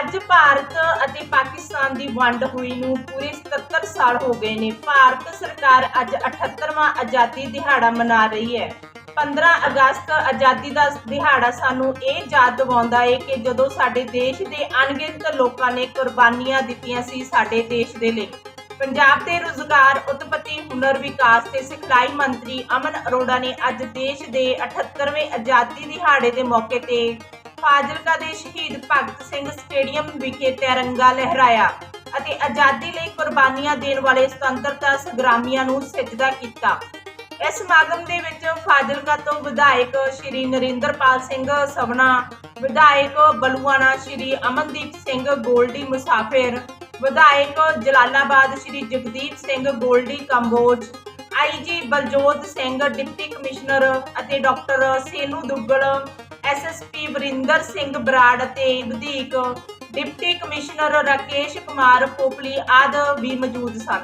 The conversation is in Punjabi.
ਅੱਜ ਭਾਰਤ ਅਤੇ ਪਾਕਿਸਤਾਨ ਦੀ ਵੰਡ ਹੋਈ ਨੂੰ ਪੂਰੇ 77 ਸਾਲ ਹੋ ਗਏ ਨੇ। ਭਾਰਤ ਸਰਕਾਰ ਅੱਜ 78ਵਾਂ ਆਜ਼ਾਦੀ ਦਿਹਾੜਾ ਮਨਾ ਰਹੀ ਹੈ। 15 ਅਗਸਤ ਆਜ਼ਾਦੀ ਦਾ ਦਿਹਾੜਾ ਸਾਨੂੰ ਇਹ ਯਾਦ ਦਿਵਾਉਂਦਾ ਹੈ ਕਿ ਜਦੋਂ ਸਾਡੇ ਦੇਸ਼ ਦੇ ਅਣਗਿਣਤ ਲੋਕਾਂ ਨੇ ਕੁਰਬਾਨੀਆਂ ਦਿੱਤੀਆਂ ਸੀ ਸਾਡੇ ਦੇਸ਼ ਦੇ ਲਈ। ਪੰਜਾਬ ਦੇ ਰੁਜ਼ਗਾਰ, ਉਤਪਤੀ, ਹੁਨਰ ਵਿਕਾਸ ਤੇ ਸਿਖਲਾਈ ਮੰਤਰੀ ਅਮਨ ਅਰੋੜਾ ਨੇ ਅੱਜ ਦੇਸ਼ ਦੇ 78ਵੇਂ ਆਜ਼ਾਦੀ ਦਿਹਾੜੇ ਦੇ ਮੌਕੇ ਤੇ ਫਾਜ਼ਿਲਕਾ ਦੇ ਸ਼ਹੀਦ ਭਗਤ ਸਿੰਘ ਸਟੇਡੀਅਮ ਵਿਖੇ ਤਿਰੰਗਾ ਲਹਿਰਾਇਆ ਅਤੇ ਆਜ਼ਾਦੀ ਲਈ ਕੁਰਬਾਨੀਆਂ ਦੇਣ ਵਾਲੇ ਸੁਤੰਤਰਤਾ ਸੰਗਰਾਮੀਆਂ ਨੂੰ ਸਿਜਦਾ ਕੀਤਾ। ਇਸ ਸਮਾਗਮ ਦੇ ਵਿੱਚ ਫਾਜ਼ਿਲਕਾ ਤੋਂ ਵਿਧਾਇਕ ਸ਼੍ਰੀ ਨਰਿੰਦਰਪਾਲ ਸਿੰਘ ਸਵਨਾ ਵਿਧਾਇਕ ਬਲੂਆਣਾ ਸ਼੍ਰੀ ਅਮਨਦੀਪ ਸਿੰਘ ਗੋਲਡੀ ਮੁਸਾਫਿਰ, ਵਿਧਾਇਕ Jalalabad Shri Jagdeep Singh Goldy Kamboj IG Baljot Singh deputy commissioner ਅਤੇ ਡਾਕਟਰ ਸੇਨੂ ਦੁੱਗਲ ਐਸਐਸਪੀ ਵਰਿੰਦਰ ਸਿੰਘ ਬਰਾੜ ਅਤੇ ਵਧੀਕ ਡਿਪਟੀ ਕਮਿਸ਼ਨਰ ਰਾਕੇਸ਼ ਕੁਮਾਰ ਪੋਪਲੀ ਆਦਿ ਵੀ ਮੌਜੂਦ ਸਨ।